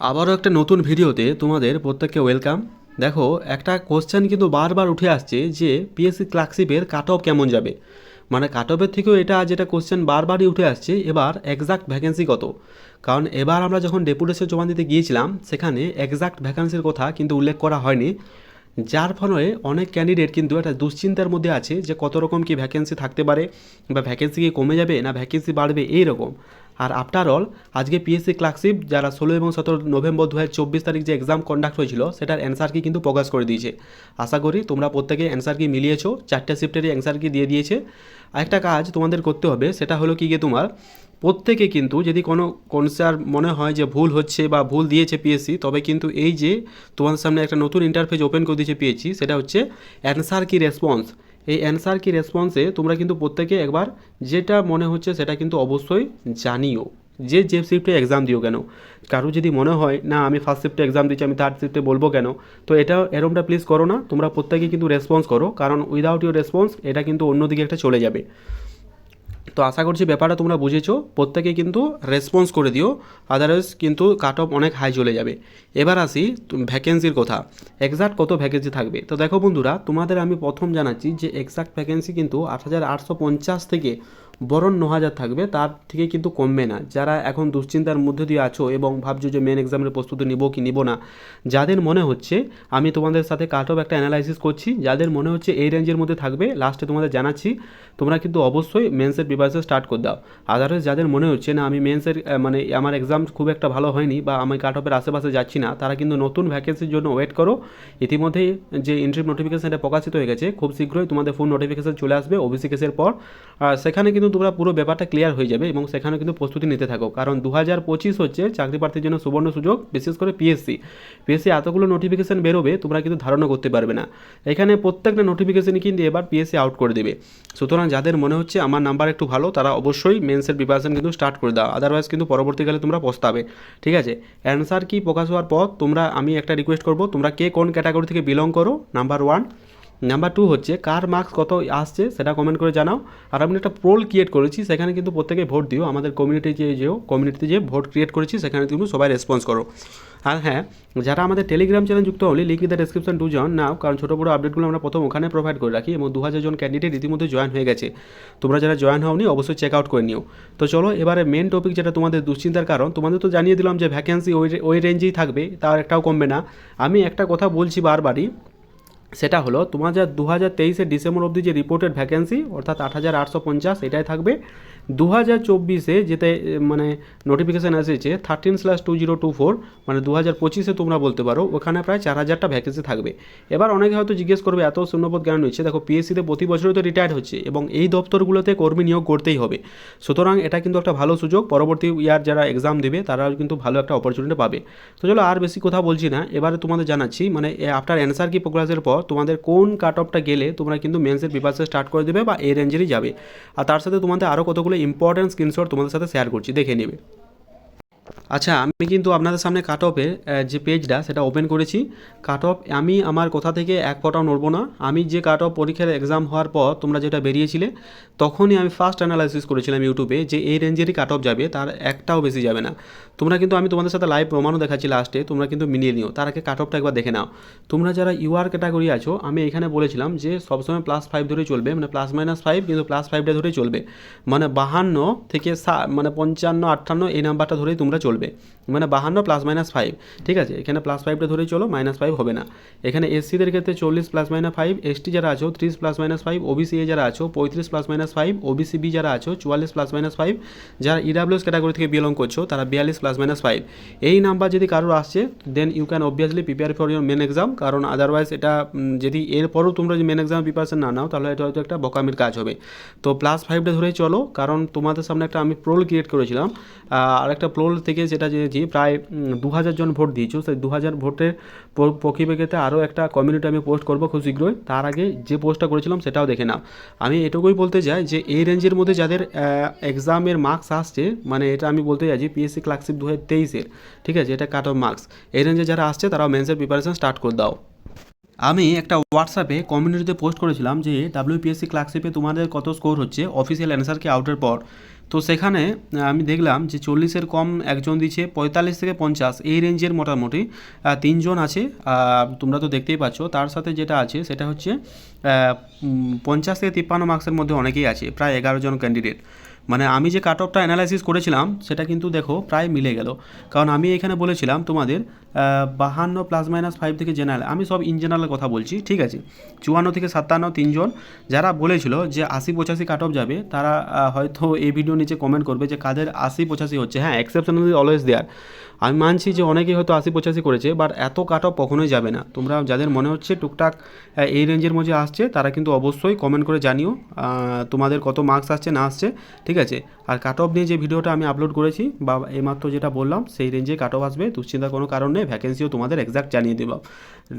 আবারও একটা নতুন ভিডিওতে তোমাদের প্রত্যেককে ওয়েলকাম দেখো, একটা কোশ্চেন কিন্তু বারবার উঠে আসছে যে পিএসসি ক্লার্কশিপের কাট অফ কেমন যাবে? মানে কাট অফের থেকেও এটা যেটা কোশ্চেন বারবারই উঠে আসছে, এবার এক্সাক্ট ভ্যাকেন্সি কত? কারণ এবার আমরা যখন ডেপুটেশন জমা দিতে গিয়েছিলাম, সেখানে এক্সাক্ট ভ্যাকেন্সির কথা কিন্তু উল্লেখ করা হয়নি। যার ফলে অনেক ক্যান্ডিডেট কিন্তু একটা দুশ্চিন্তার মধ্যে আছে যে কত রকম কি ভ্যাকেন্সি থাকতে পারে, বা ভ্যাকেন্সি কি কমে যাবে না ভ্যাকেন্সি বাড়বে এই রকম আর আফটার অল আজকে পিএসসি ক্লার্কশিপ যারা ষোলো এবং সতেরো নভেম্বর দু তারিখ যে এক্সাম কন্ডাক্ট হয়েছিল, সেটার অ্যান্সার কি কিন্তু প্রকাশ করে দিয়েছে। আশা করি তোমরা প্রত্যেকে অ্যান্সার কি মিলিয়েছো, চারটে শিফটেরই অ্যান্সার কি দিয়ে দিয়েছে। আরেকটা কাজ তোমাদের করতে হবে, সেটা হলো কি গিয়ে তোমার, প্রত্যেকে কিন্তু যদি কোনো কনসার মনে হয় যে ভুল হচ্ছে বা ভুল দিয়েছে পিএসসি তবে কিন্তু এই যে তোমাদের সামনে একটা নতুন ইন্টারফেস ওপেন করে দিয়েছে পিএসসি সেটা হচ্ছে অ্যান্সার কি রেসপন্স এই অ্যান্সার কি রেসপন্সে তোমরা কিন্তু প্রত্যেকে একবার যেটা মনে হচ্ছে সেটা কিন্তু অবশ্যই জানিও। যে যে শিফটে এক্সাম দিও কেন? কারও যদি মনে হয়, না, আমি ফার্স্ট শিফটে এক্সাম দিচ্ছি, আমি থার্ড শিফটে বলব কেন? তো এটা এরমটা প্লিজ করো না, তোমরা প্রত্যেকে কিন্তু রেসপন্স করো। কারণ উইদাউট ইউর রেসপন্স এটা কিন্তু অন্যদিকে একটা চলে যাবে। তো আশা করছি ব্যাপারটা তোমরা বুঝেছ। প্রত্যেকে কিন্তু রেসপন্স করে দিও আদারওয়াইজ কিন্তু কাট অফ অনেক হাই চলে যাবে। এবার আসি ভ্যাকেন্সির কথা। এক্সাক্ট কত ভ্যাকেন্সি থাকবে? তো দেখো বন্ধুরা, তোমাদের আমি প্রথম জানাচ্ছি যে এক্সাক্ট ভ্যাকেন্সি কিন্তু আট হাজার আটশো পঞ্চাশ থেকে বরং ন হাজার থাকবে, তার থেকে কিন্তু কমবে না। যারা এখন দুশ্চিন্তার মধ্যে দিয়ে আছো এবং ভাবছ যে মেন এক্সামের প্রস্তুতি নিব কি নিব না, যাদের মনে হচ্ছে, আমি তোমাদের সাথে কাট অফ একটা অ্যানালাইসিস করছি, যাদের মনে হচ্ছে এই রেঞ্জের মধ্যে থাকবে লাস্টে তোমাদের জানাচ্ছি, তোমরা কিন্তু অবশ্যই মেন্সের প্রিপারেশন স্টার্ট করে দাও। আদারওয়াইজ যাদের মনে হচ্ছে না, আমি মেন্সের মানে আমার এক্সাম খুব একটা ভালো হয়নি বা আমি কাট অফের আশেপাশে যাচ্ছি না, তারা কিন্তু নতুন ভ্যাকেন্সির জন্য ওয়েট করো। ইতিমধ্যেই যে এন্ট্রি নোটিফিকেশন এটা প্রকাশিত হয়ে গেছে, খুব শীঘ্রই তোমাদের ফুল নোটিফিকেশন চলে আসবে ওবিসি কেসের পর। সেখানে কিন্তু তোমরা পুরো ব্যাপারটা ক্লিয়ার হয়ে যাবে এবং সেখানে কিন্তু প্রস্তুতি নিতে থাকো। কারণ দু হাজার পঁচিশ হচ্ছে চাকরি প্রার্থীর জন্য সুবর্ণ সুযোগ, বিশেষ করে পিএসসি পিএসসি এতগুলো নোটিফিকেশন বেরোবে, তোমরা কিন্তু ধারণা করতে পারবে না। এখানে প্রত্যেকটা নোটিফিকেশনই কিন্তু এবার পিএসসি আউট করে দেবে। সুতরাং যাদের মনে হচ্ছে আমার নাম্বার একটু ভালো, তারা অবশ্যই মেন্সের প্রিপারেশন কিন্তু স্টার্ট করে দাও। আদারওয়াইজ কিন্তু পরবর্তীকালে তোমরা পস্তাবে। ঠিক আছে? অ্যান্সার কি প্রকাশ হওয়ার পর তোমরা, আমি একটা রিকোয়েস্ট করব, তোমরা কে কোন ক্যাটাগরি থেকে বিলং করো? নাম্বার ওয়ান নাম্বার টু হচ্ছে, কার মার্কস কত আসছে সেটা কমেন্ট করে জানাও। আর আমি একটা পোল ক্রিয়েট করেছি, সেখানে কিন্তু প্রত্যেকে ভোট দিও। আমাদের কমিউনিটি যে যেও কমিউনিটিতে যে ভোট ক্রিয়েট করেছি, সেখানে কিন্তু সবাই রেসপন্স করো। আর হ্যাঁ যারা আমাদের টেলিগ্রাম চ্যানেল যুক্ত হলে link the description to join now কারণ ছোটো বড়ো আপডেটগুলো আমরা প্রথম ওখানে প্রোভাইড করে রাখি এবং দু হাজার জন ক্যান্ডিডেট ইতিমধ্যে জয়েন হয়ে গেছে। তোমরা যারা জয়েন হওনি, অবশ্যই চেক আউট করে নিও। তো চলো, এবারে মেন টপিক যেটা তোমাদের দুশ্চিন্তার কারণ, তোমাদের তো জানিয়ে দিলাম যে ভ্যাকেন্সি ওই ওই রেঞ্জেই থাকবে, তার একটাও কমবে না। আমি একটা কথা বলছি বারবারই সেটা হলো তোমার যা দু হাজার তেইশে ডিসেম্বর অবধি যে রিপোর্টেড ভ্যাকেন্সি অর্থাৎ আট হাজার আটশো পঞ্চাশ, এটাই থাকবে। দু হাজার চব্বিশে যেতে মানে নোটিফিকেশান এসেছে thirteen slash two zero two four মানে দু হাজার পঁচিশে তোমরা বলতে পারো, ওখানে প্রায় চার হাজারটা ভ্যাকেন্সি থাকবে। এবার অনেকে হয়তো জিজ্ঞেস করবে, এত শূন্যপদ কেন নিচ্ছে দেখো পিএসসিতে প্রতি বছরই তো রিটায়ার্ড হচ্ছে, এবং এই দপ্তরগুলোতে কর্মী নিয়োগ করতেই হবে। সুতরাং এটা কিন্তু একটা ভালো সুযোগ, পরবর্তী ইয়ার যারা এক্সাম দেবে, তারাও কিন্তু ভালো একটা অপরচুনিটি পাবে। তো চলো আর বেশি কথা বলছি না, এবারে তোমাদের জানাচ্ছি মানে আফটার অ্যান্সার কি প্রোগ্রাসের পর তোমাদের কোন কাট অফটা গেলে তোমরা কিন্তু মেন্সের প্রিপারেশন স্টার্ট করে দেবে বা এ রেঞ্জেরই যাবে। আর তার সাথে তোমাদের আরও কতগুলো ইম্পর্টেন্ট স্ক্রিনশট তোমাদের সাথে শেয়ার করছি, দেখে নেবে। আচ্ছা আমি কিন্তু আপনাদের সামনে কাট অফের যে পেজটা সেটা ওপেন করেছি। কাট অফ আমি আমার কোথা থেকে এক ফটাও নড়বো না। আমি যে কাট অফ পরীক্ষার এক্সাম হওয়ার পর তোমরা যেটা বেরিয়েছিলে, তখনই আমি ফার্স্ট অ্যানালাইসিস করেছিলাম ইউটিউবে যে এই রেঞ্জেরই কাট অফ যাবে, তার একটাও বেশি যাবে না। তোমরা কিন্তু, আমি তোমাদের সাথে লাইভ প্রমাণও দেখাচ্ছি লাস্টে তোমরা কিন্তু মিলিয়ে নিও। তার আগে কাট অফটা একবার দেখে নাও। তোমরা যারা ইউআর ক্যাটাগরি আছো, আমি এখানে বলেছিলাম যে সবসময় প্লাস ফাইভ ধরেই চলবে মানে প্লাস মাইনাস ফাইভ কিন্তু প্লাস ফাইভটা ধরেই চলবে। মানে বাহান্ন থেকে সা মানে পঞ্চান্ন, আটান্ন এই নাম্বারটা ধরেই তোমরা চলবে। মানে বাহান্ন প্লাস মাইনাস ফাইভ ঠিক আছে? এখানে প্লাস ফাইভটা ধরেই চলো মাইনাস ফাইভ হবে না। এখানে এসসিদের ক্ষেত্রে চল্লিশ প্লাস মাইনাস ফাইভ এসটি যারা আছো, ত্রিশ plus minus five OBC A যারা আছো, পঁয়ত্রিশ plus minus five OBC B যারা আছো, চুয়াল্লিশ প্লাস মাইনাস ফাইভ যারা ইডাব্লিউএস ক্যাটাগরি থেকে বিলং করছ, তারা বিয়াল্লিশ প্লাস মাইনাস ফাইভ এই নাম্বার যদি কারোর আসছে then you can obviously prepare for your main exam কারণ আদারওয়াইজ এটা যদি এরপরও তোমরা যদি মেন এক্সাম প্রিপারেশন না নাও, তাহলে এটা হয়তো একটা বকামির কাজ হবে। তো প্লাস ফাইভটা ধরেই চলো, কারণ তোমাদের সামনে একটা আমি প্রোল ক্রিয়েট করেছিলাম। আর একটা প্রোল থেকে যেটা জেনেছি প্রায় দু হাজার জন ভোট দিয়েছ, সেই দু হাজার ভোটের পক্ষিপেক্ষিতে আরও একটা কমিউনিটি আমি পোস্ট করব খুব শীঘ্রই। তার আগে যে পোস্টটা করেছিলাম সেটাও দেখে নাও। আমি এটুকুই বলতে চাই যে, এই রেঞ্জের মধ্যে যাদের এক্সামের মার্কস আসছে মানে এটা আমি বলতে চাইছি পিএসসি ক্লার্কশিপ দু হাজার তেইশের, ঠিক আছে? এটা কাট অফ মার্কস এই রেঞ্জে যারা আসছে তারাও মেন্সের প্রিপারেশন স্টার্ট করে দাও। আমি একটা হোয়াটসঅ্যাপে কমিউনিটিতে পোস্ট করেছিলাম যে ডাব্লিউপিএসসি ক্লার্কশিপে তোমাদের কত স্কোর হচ্ছে অফিসিয়াল অ্যান্সারকে আউটের পর। তো সেখানে আমি দেখলাম যে চল্লিশের কম একজন দিচ্ছে পঁয়তাল্লিশ থেকে পঞ্চাশ, এই রেঞ্জের মোটামুটি তিনজন আছে। তোমরা তো দেখতেই পাচ্ছ, তার সাথে যেটা আছে, সেটা হচ্ছে পঞ্চাশ থেকে তিপ্পান্ন মার্কসের মধ্যে অনেকেই আছে, প্রায় এগারো জন ক্যান্ডিডেট মানে আমি যে কাট অফটা অ্যানালাইসিস করেছিলাম, সেটা কিন্তু দেখো প্রায় মিলে গেল। কারণ আমি এখানে বলেছিলাম তোমাদের বাহান্ন প্লাস মাইনাস ফাইভ থেকে জেনারেল আমি সব ইন জেনারেল কথা বলছি, ঠিক আছে? চুয়ান্ন থেকে সাতান্ন তিনজন, যারা বলেছিল যে আশি পঁচাশি কাট অফ যাবে, তারা হয়তো এই ভিডিও নিচে কমেন্ট করবে যে কাদের আশি পঁচাশি হচ্ছে। হ্যাঁ এক্সেপশনালি অলওয়েজ দেয়ার আমি মানছি যে অনেকেই হয়তো আশি পঁচাশি করেছে বাট এত কাট অফ কখনোই যাবে না। তোমরা যাদের মনে হচ্ছে টুকটাক এই রেঞ্জের মধ্যে আসছে, তারা কিন্তু অবশ্যই কমেন্ট করে জানিও তোমাদের কত মার্কস আসছে, না আসছে, ঠিক আছে? আর কাট অফ নিয়ে যে ভিডিওটা আমি আপলোড করেছি, বা এইমাত্র যেটা বললাম, সেই রেঞ্জে কাট অফ আসবে, দুশ্চিন্তার কোনো কারণ নেই ভ্যাকেন্সিও তোমাদের এক্সাক্ট জানিয়ে দেবো।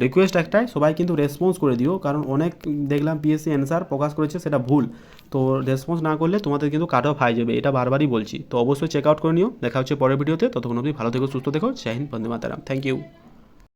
রিকোয়েস্ট একটাই, সবাই কিন্তু রেসপন্স করে দিও, কারণ অনেক দেখলাম পিএসসি অ্যান্সার প্রকাশ করেছে, সেটা ভুল। তো রেসপন্স না করলে তোমাদের কিন্তু কাট অফ হয়ে যাবে, এটা বারবারই বলছি। তো অবশ্যই চেক আউট করে নিও, দেখা হচ্ছে পরের ভিডিওতে, ততক্ষণ অবধি ভালো থেকো। সুস্থ থেকো। জয় হিন্দ বন্দে মাতারাম। Thank you